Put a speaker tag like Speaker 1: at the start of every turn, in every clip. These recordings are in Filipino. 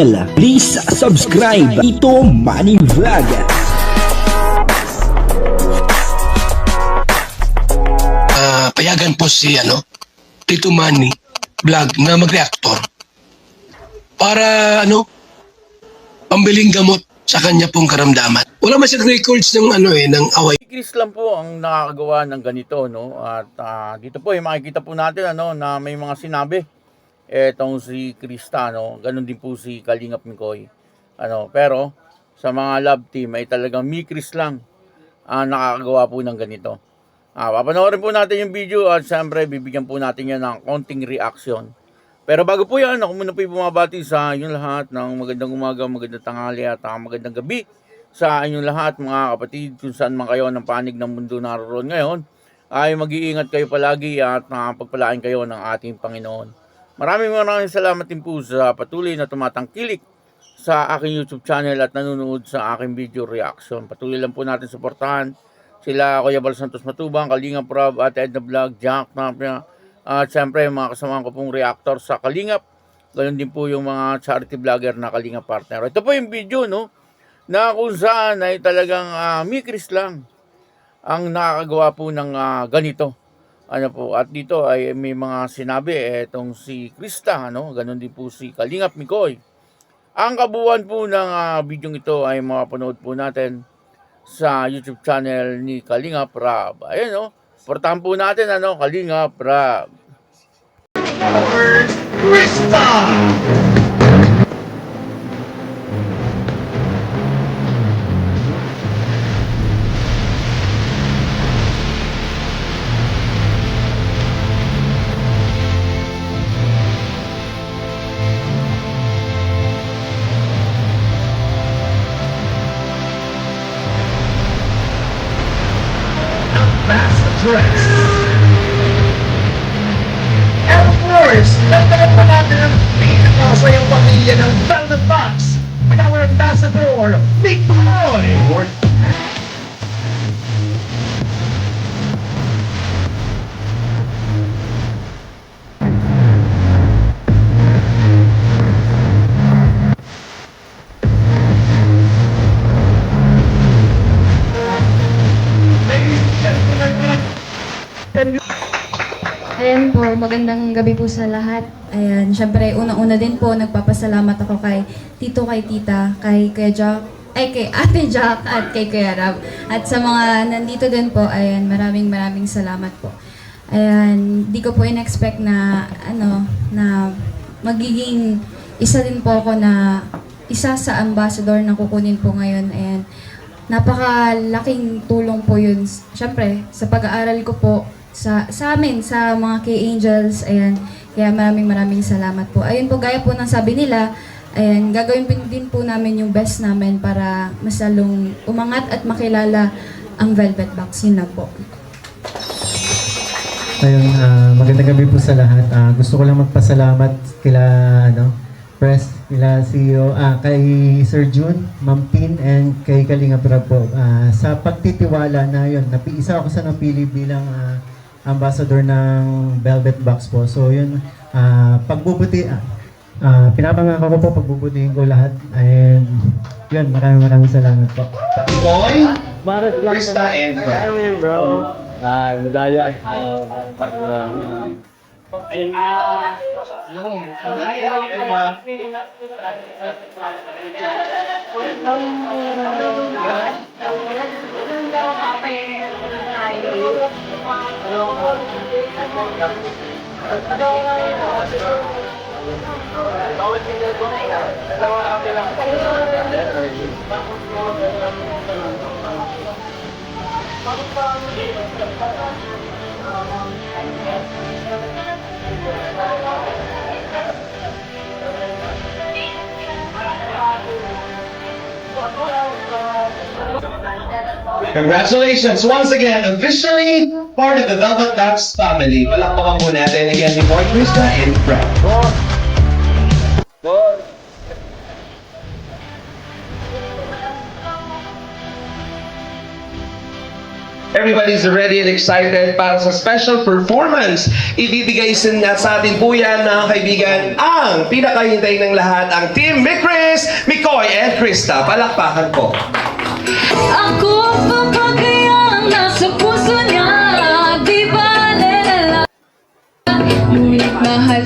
Speaker 1: Please subscribe Ito Money Vlog.
Speaker 2: Ah, payagan po si ano, Tito Manny vlog na mag-reactor para ano, pambiling gamot sa kanya pong karamdaman. Wala man siyang records ng ano eh, ng away.
Speaker 3: Chris lang po ang nakakagawa ng ganito, no? At ah, dito po, eh, makikita po natin ano, na may mga sinabi. Etong si Krista, no? Ganon din po si Kalingap Mikoy. Ano, pero sa mga love team ay talagang mi Chris lang ang nakakagawa po ng ganito. Ah, papanoorin po natin yung video at siyempre bibigyan po natin yan ng konting reaction. Pero bago po yan, ako muna po bumabati sa inyong lahat ng magandang umaga, magandang tanghali at ah, magandang gabi sa inyong lahat mga kapatid kung saan man kayo ng panig ng mundo naroon ngayon ay mag-iingat kayo palagi at nakapagpalain kayo ng ating Panginoon. Maraming maraming salamat din po sa patuloy na tumatangkilik sa aking YouTube channel at nanonood sa aking video reaction. Patuloy lang po natin suportahan sila Kuya Bal Santos Matubang, Kalingap Rob, at Edna Vlog, Jack Napia, at syempre mga kasamahan ko pong reactor sa Kalingap. Ganon din po yung mga charity vlogger na Kalingap partner. Ito po yung video, no? Na kung saan ay talagang uh, mikris lang ang nakakagawa po ng ah, ganito. Ano po, at dito ay may mga sinabi, etong si Krista, ano? Ganon din po si Kalingap Mikoy. Ang kabuuan po ng ah, video ito ay mapanood po natin sa YouTube channel ni Kalingap Rab. Ayun, no? Portahan po natin, ano, Kalingap Rab.
Speaker 4: And of course, nagdala pa natin ang pinakasayang pamilya ng Velvet Box our ambassador, Nick Boy!
Speaker 5: Po, magandang gabi po sa lahat. Ayan, syempre, unang-una din po, nagpapasalamat ako kay Tito, kay Tita, kay Kuya Jack, ay kay Ate Jack at kay Kuya Rab. At sa mga nandito din po, ayan, maraming maraming salamat po. Ayan, di ko po in-expect na, ano, na magiging isa din po ako na isa sa ambassador na kukunin po ngayon. Ayan, napakalaking tulong po yun. Siyempre, sa pag-aaral ko po, sa, sa amin, sa mga K-Angels, ayan, kaya maraming maraming salamat po. Ayun po, gaya po ng sabi nila, ayan, gagawin din, po namin yung best namin para mas lalong umangat at makilala ang Velvet Box. Yun lang po.
Speaker 6: Ayun, ah, magandang gabi po sa lahat. Ah, gusto ko lang magpasalamat kila ano, press, kila CEO, ah, kay Sir June, Ma'am Pin, and kay Kalinga Prab po. Ah, sa pagtitiwala na yun, isa ako sa napili bilang ah, ambassador ng Velvet Box po. So yun, ah, pagbubuti, ah, ah, pinapangako ko po pagbubutihin ko lahat. And yun, maraming maraming salamat po.
Speaker 4: Boy,
Speaker 7: Maras lang
Speaker 4: Krista and Brad.
Speaker 7: Ano yun, bro? Ah, medalya.
Speaker 4: Bakit pa Congratulations once again, officially part of the Velvet Box family. Palakpakan po natin again before Krista and Brad.
Speaker 7: everybody's ready and excited para sa special performance. Ibibigay sin na sa atin po yan, mga kaibigan, ang pinakahintay ng lahat, ang Team Mikris, Mikoy, and Krista. Palakpakan po.
Speaker 8: Ako puso niya? Di ba mahal.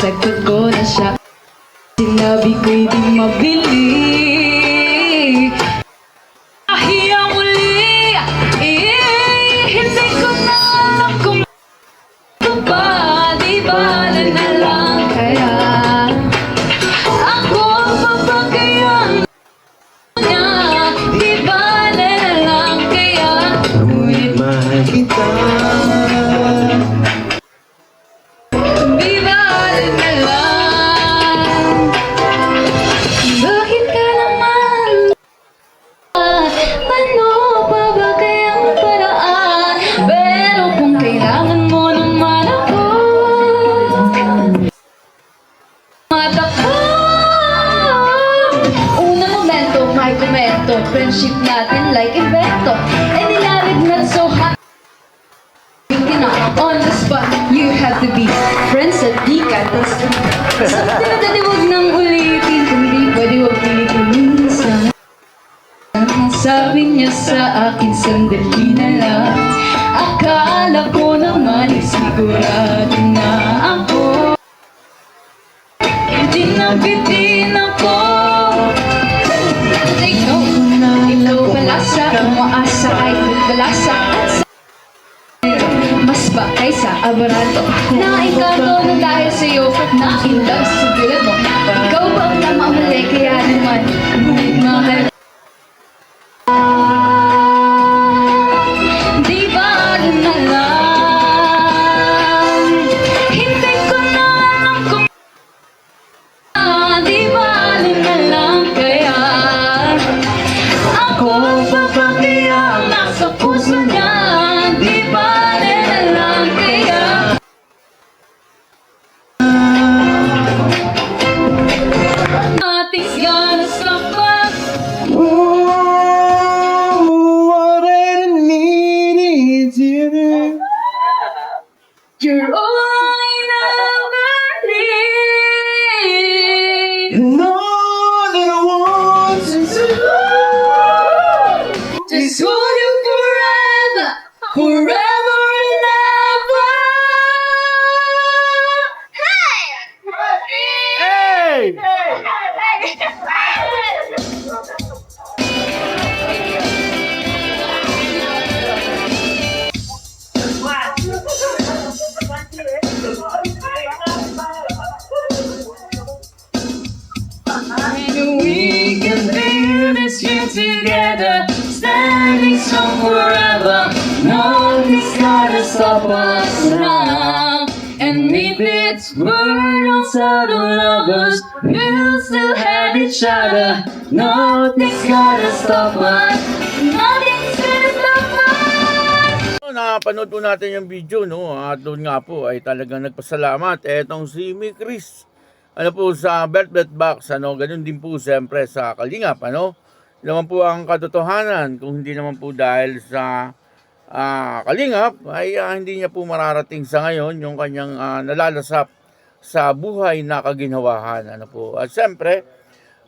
Speaker 8: Mapasagot ko na siya Sinabi ko'y di mabili Sabi niya sa akin sandali na lang. Akala ko naman sigurado na ako. Hindi na bitin ako. Take note Ikaw pala sa umaasa ay balasa Mas ba kaysa abarato Nainkanto na dahil sa'yo Na-inlove sa tulad mo. Ikaw ba ang namamali kaya naman mahal us now. And if it's worlds out of lovers, we'll still have each other. Nothing's gonna stop us. Nothing's gonna stop us.
Speaker 3: So, napanood po natin yung video, no? At doon nga po ay talagang nagpasalamat. Etong si Mi Chris, ano po sa Velvet Box, ano? Ganun din po siyempre sa Kalingap, ano? Naman po ang katotohanan. Kung hindi naman po dahil sa ah, Kalingap, ay ah, hindi niya po mararating sa ngayon yung kanyang ah, nalalasap sa buhay na kaginhawahan. Ano po? At siyempre,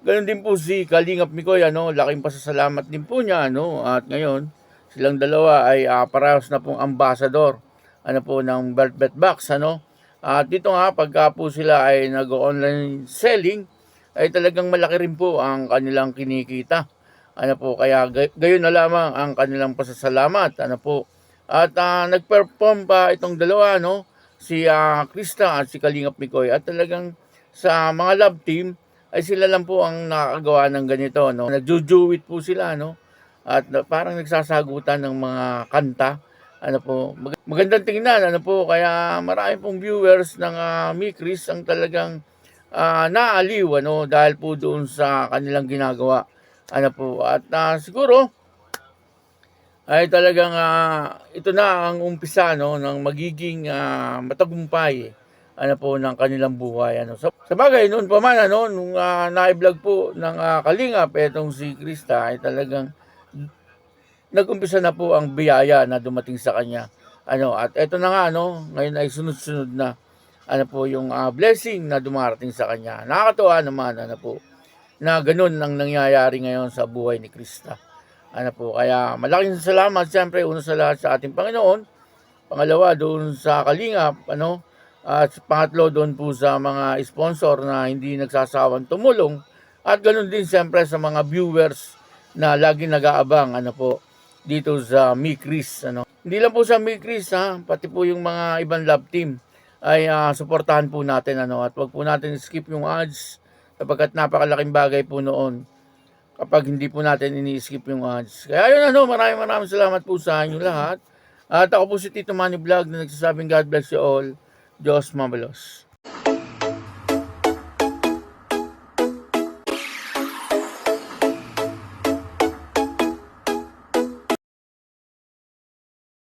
Speaker 3: Ganun din po si Kalingap Mikoy, ano, laking pasasalamat din po niya, ano, at ngayon, silang dalawa ay uh, parehas na pong ambassador, ano po, ng Velvet Box, ano. At dito nga, pagka po sila ay nag-online selling, ay talagang malaki rin po ang kanilang kinikita. Ano po, kaya gay- gayon na lamang ang kanilang pasasalamat, ano po. At ah, nag-perform pa itong dalawa, no, si ah, Krista at si Kalingap Mikoy. At talagang sa mga love team, ay sila lang po ang nakakagawa ng ganito, no? Nagjujuwit po sila, no? At na- parang nagsasagutan ng mga kanta Ano po, mag- magandang tingnan, ano po, kaya marami pong viewers ng uh, Mikris ang talagang ah, naaliw, ano, dahil po doon sa kanilang ginagawa. Ano po, at ah, siguro, ay talagang ah, ito na ang umpisa no ng magiging ah, matagumpay ano po ng kanilang buhay ano. Sa, sa bagay noon pa man ano nung uh, na-vlog po ng ah, Kalingap etong si Krista ay talagang nagumpisa na po ang biyaya na dumating sa kanya ano. At eto na nga ano ngayon ay sunod-sunod na ano po yung ah, blessing na dumarating sa kanya. Nakakatuwa naman ano po na ganun ang nangyayari ngayon sa buhay ni Krista ano po, kaya malaking salamat siyempre una sa lahat sa ating Panginoon. Pangalawa doon sa Kalingap, ano? At pangatlo doon po sa mga sponsor na hindi nagsasawang tumulong. At ganun din siyempre sa mga viewers na lagi nag-aabang ano po dito sa Mi Chris ano. Hindi lang po sa Mi Chris ha, pati po yung mga ibang love team ay ah, suportahan po natin ano at wag po natin skip yung ads sapagkat napakalaking bagay po noon kapag hindi po natin ini-skip yung ads. Kaya yun ano, maraming maraming salamat po sa inyo lahat. At ako po si Tito Manny Vlog na nagsasabing God bless you all. Diyos mabalos.